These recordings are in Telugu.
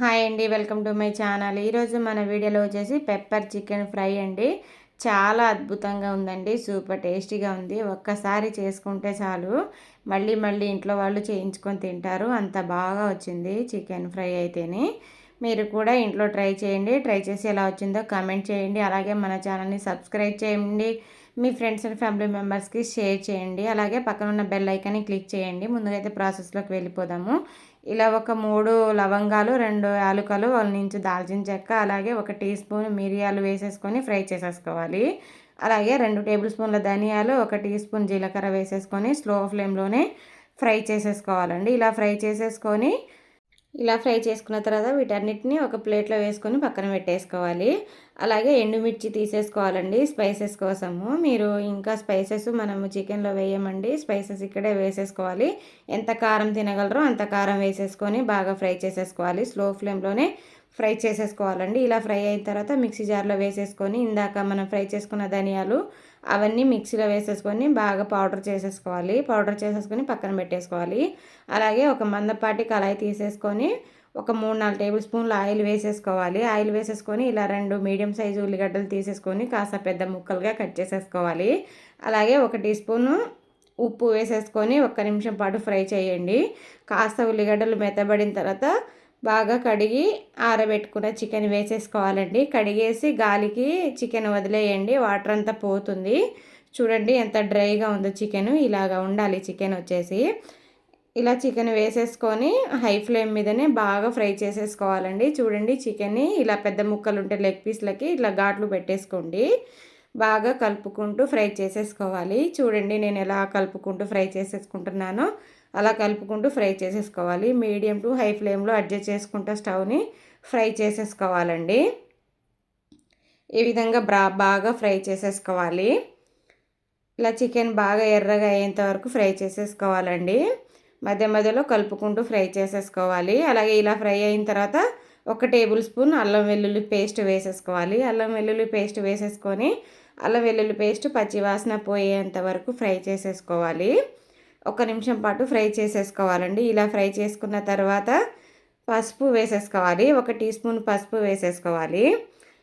హాయ్ అండి వెల్కమ్ టు మై ఛానల్. ఈరోజు మన వీడియోలో వచ్చేసి పెప్పర్ చికెన్ ఫ్రై అండి. చాలా అద్భుతంగా ఉందండి సూపర్ టేస్టీగా ఉంది. ఒక్కసారి చేసుకుంటే చాలు. మళ్ళీ మళ్ళీ ఇంట్లో వాళ్ళు చేయించుకొని తింటారు. అంత బాగా వచ్చింది చికెన్ ఫ్రై అయితేనే. మీరు కూడా ఇంట్లో ట్రై చేయండి. ట్రై చేసి ఎలా వచ్చిందో కామెంట్ చేయండి. అలాగే మన ఛానల్ని సబ్స్క్రైబ్ చేయండి. మీ ఫ్రెండ్స్ అండ్ ఫ్యామిలీ మెంబర్స్కి షేర్ చేయండి. అలాగే పక్కన ఉన్న బెల్ ఐకాన్ని క్లిక్ చేయండి. ముందుగా అయితే ప్రాసెస్లోకి వెళ్ళిపోదాము. ఇలా ఒక మూడు లవంగాలు రెండు యాలుకలు వాళ్ళ నుంచి దాల్చిన చెక్క అలాగే ఒక టీ స్పూన్ మిరియాలు వేసేసుకొని ఫ్రై చేసేసుకోవాలి. అలాగే రెండు టేబుల్ స్పూన్ల ధనియాలు ఒక టీ స్పూన్ జీలకర్ర వేసేసుకొని స్లో ఫ్లేమ్లోనే ఫ్రై చేసేసుకోవాలండి. ఇలా ఫ్రై చేసేసుకొని ఇలా ఫ్రై చేసుకున్న తర్వాత వీటన్నిటిని ఒక ప్లేట్లో వేసుకొని పక్కన పెట్టేసుకోవాలి. అలాగే ఎండుమిర్చి తీసేసుకోవాలండి స్పైసెస్ కోసము. మీరు ఇంకా స్పైసెస్ మనము చికెన్లో వేయమండి స్పైసెస్ ఇక్కడే వేసేసుకోవాలి. ఎంత కారం తినగలరో అంత కారం వేసేసుకొని బాగా ఫ్రై చేసేసుకోవాలి. స్లో ఫ్లేమ్లోనే ఫ్రై చేసేసుకోవాలండి. ఇలా ఫ్రై అయిన తర్వాత మిక్సీ జార్లో వేసేసుకొని ఇందాక మనం ఫ్రై చేసుకున్న ధనియాలు అవన్నీ మిక్సీలో వేసేసుకొని బాగా పౌడర్ చేసేసుకోవాలి. పౌడర్ చేసేసుకొని పక్కన పెట్టేసుకోవాలి. అలాగే ఒక మందపాటి కళాయి తీసేసుకొని ఒక మూడు నాలుగు టేబుల్ స్పూన్లు ఆయిల్ వేసేసుకోవాలి. ఆయిల్ వేసేసుకొని ఇలా రెండు మీడియం సైజు ఉల్లిగడ్డలు తీసేసుకొని కాస్త పెద్ద ముక్కలుగా కట్ చేసేసుకోవాలి. అలాగే ఒక టీ స్పూను ఉప్పు వేసేసుకొని ఒక్క నిమిషం పాటు ఫ్రై చేయండి. కాస్త ఉల్లిగడ్డలు మెత్తబడిన తర్వాత బాగా కడిగి ఆరబెట్టుకున్న చికెన్ వేసేసుకోవాలండి. కడిగేసి గాలికి చికెన్ వదిలేయండి. వాటర్ అంతా పోతుంది. చూడండి ఎంత డ్రైగా ఉందో చికెన్. ఇలాగా ఉండాలి చికెన్ వచ్చేసి. ఇలా చికెన్ వేసేసుకొని హై ఫ్లేమ్ మీదనే బాగా ఫ్రై చేసేసుకోవాలండి. చూడండి చికెన్ని ఇలా పెద్ద ముక్కలు ఉంటే లెగ్ పీస్లకి ఇట్లా ఘాట్లు పెట్టేసుకోండి. బాగా కలుపుకుంటూ ఫ్రై చేసేసుకోవాలి. చూడండి నేను ఎలా కలుపుకుంటూ ఫ్రై చేసేసుకుంటున్నానో. అలా కలుపుకుంటూ ఫ్రై చేసేసుకోవాలి. మీడియం టు హై ఫ్లేమ్లో అడ్జస్ట్ చేసుకుంటూ స్టవ్ని ఫ్రై చేసేసుకోవాలండి. ఈ విధంగా బ్రా బాగా ఫ్రై చేసేసుకోవాలి. ఇలా చికెన్ బాగా ఎర్రగా అయ్యేంత వరకు ఫ్రై చేసేసుకోవాలండి. మధ్య మధ్యలో కలుపుకుంటూ ఫ్రై చేసేసుకోవాలి. అలాగే ఇలా ఫ్రై అయిన తర్వాత ఒక టేబుల్ స్పూన్ అల్లం వెల్లుల్లి పేస్ట్ వేసేసుకోవాలి. అల్లం వెల్లుల్లి పేస్ట్ వేసేసుకొని అల్లం వెల్లుల్లి పేస్ట్ పచ్చివాసన పోయేంత వరకు ఫ్రై చేసేసుకోవాలి. ఒక నిమిషం పాటు ఫ్రై చేసేసుకోవాలండి. ఇలా ఫ్రై చేసుకున్న తర్వాత పసుపు వేసేసుకోవాలి. ఒక టీ స్పూన్ పసుపు వేసేసుకోవాలి.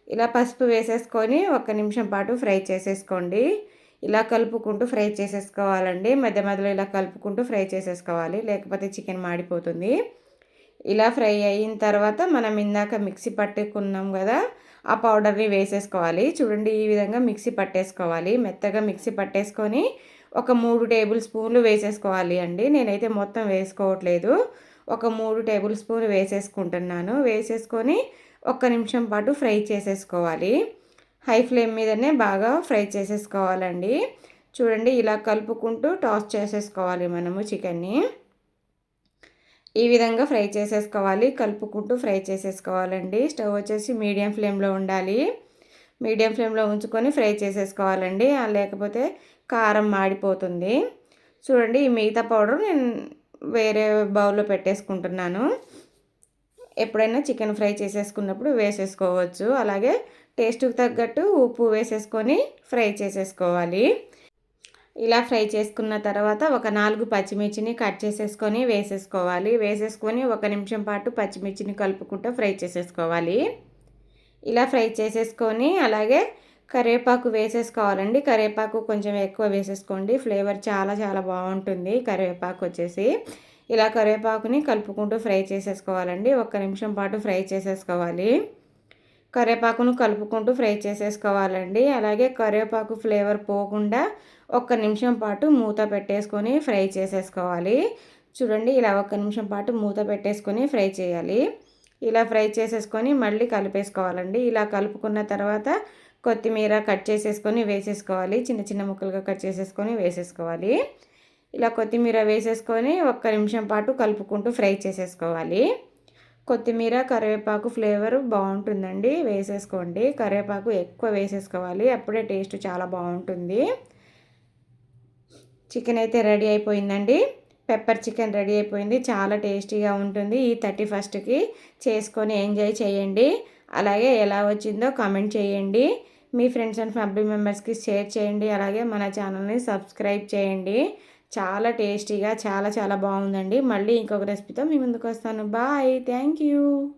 ఇలా పసుపు వేసేసుకొని ఒక నిమిషం పాటు ఫ్రై చేసేసుకోండి. ఇలా కలుపుకుంటూ ఫ్రై చేసేసుకోవాలండి. మధ్య మధ్యలో ఇలా కలుపుకుంటూ ఫ్రై చేసేసుకోవాలి. లేకపోతే చికెన్ మాడిపోతుంది. ఇలా ఫ్రై అయిన తర్వాత మనం ఇందాక మిక్సీ పట్టుకున్నాం కదా ఆ పౌడర్ని వేసేసుకోవాలి. చూడండి ఈ విధంగా మిక్సీ పట్టేసుకోవాలి. మెత్తగా మిక్సీ పట్టేసుకొని ఒక మూడు టేబుల్ స్పూన్లు వేసేసుకోవాలి అండి. నేనైతే మొత్తం వేసుకోవట్లేదు. ఒక మూడు టేబుల్ స్పూన్ వేసేసుకుంటున్నాను. వేసేసుకొని ఒక్క నిమిషం పాటు ఫ్రై చేసేసుకోవాలి. హై ఫ్లేమ్ మీదనే బాగా ఫ్రై చేసేసుకోవాలండి. చూడండి ఇలా కలుపుకుంటూ టాస్ చేసేసుకోవాలి మనము చికెన్ని. ఈ విధంగా ఫ్రై చేసేసుకోవాలి. కలుపుకుంటూ ఫ్రై చేసేసుకోవాలండి. స్టవ్ వచ్చేసి మీడియం ఫ్లేమ్లో ఉండాలి. మీడియం ఫ్లేమ్లో ఉంచుకొని ఫ్రై చేసేసుకోవాలండి. లేకపోతే కారం మాడిపోతుంది. చూడండి ఈ మిగతా పౌడర్ నేను వేరే బౌల్లో పెట్టేసుకుంటున్నాను. ఎప్పుడైనా చికెన్ ఫ్రై చేసేసుకున్నప్పుడు వేసేసుకోవచ్చు. అలాగే టేస్ట్కి తగ్గట్టు ఉప్పు వేసేసుకొని ఫ్రై చేసేసుకోవాలి. ఇలా ఫ్రై చేసుకున్న తర్వాత ఒక నాలుగు పచ్చిమిర్చిని కట్ చేసేసుకొని వేసేసుకోవాలి. వేసేసుకొని ఒక నిమిషం పాటు పచ్చిమిర్చిని కలుపుకుంటూ ఫ్రై చేసేసుకోవాలి. ఇలా ఫ్రై చేసేసుకొని అలాగే కరివేపాకు వేసేసుకోవాలండి. కరివేపాకు కొంచెం ఎక్కువ వేసేసుకోండి. ఫ్లేవర్ చాలా చాలా బాగుంటుంది. కరివేపాకు వచ్చేసి ఇలా కరివేపాకుని కలుపుకుంటూ ఫ్రై చేసేసుకోవాలండి. ఒక్క నిమిషం పాటు ఫ్రై చేసేసుకోవాలి. కరివేపాకును కలుపుకుంటూ ఫ్రై చేసేసుకోవాలండి. అలాగే కరివేపాకు ఫ్లేవర్ పోకుండా ఒక్క నిమిషం పాటు మూత పెట్టేసుకొని ఫ్రై చేసేసుకోవాలి. చూడండి ఇలా ఒక్క నిమిషం పాటు మూత పెట్టేసుకొని ఫ్రై చేయాలి. ఇలా ఫ్రై చేసేసుకొని మళ్ళీ కలిపేసుకోవాలండి. ఇలా కలుపుకున్న తర్వాత కొత్తిమీర కట్ చేసేసుకొని వేసేసుకోవాలి. చిన్న చిన్న ముక్కలుగా కట్ చేసేసుకొని వేసేసుకోవాలి. ఇలా కొత్తిమీర వేసేసుకొని ఒక్క నిమిషం పాటు కలుపుకుంటూ ఫ్రై చేసేసుకోవాలి. కొత్తిమీర కరివేపాకు ఫ్లేవర్ బాగుంటుందండి. వేసేసుకోండి. కరివేపాకు ఎక్కువ వేసేసుకోవాలి. అప్పుడే టేస్ట్ చాలా బాగుంటుంది. చికెన్ అయితే రెడీ అయిపోయిందండి. పెప్పర్ చికెన్ రెడీ అయిపోయింది. చాలా టేస్టీగా ఉంటుంది ఈ థర్టీ ఫస్ట్కి. చేసుకొని ఎంజాయ్ చేయండి. అలాగే ఎలా వచ్చిందో కామెంట్ చేయండి. మీ ఫ్రెండ్స్ అండ్ ఫ్యామిలీ మెంబర్స్కి షేర్ చేయండి. అలాగే మన ఛానల్ని సబ్స్క్రైబ్ చేయండి. చాలా టేస్టీగా చాలా చాలా బాగుందండి. మళ్ళీ ఇంకొక రెసిపీతో మీ ముందుకు వస్తాను. బాయ్. Thank you.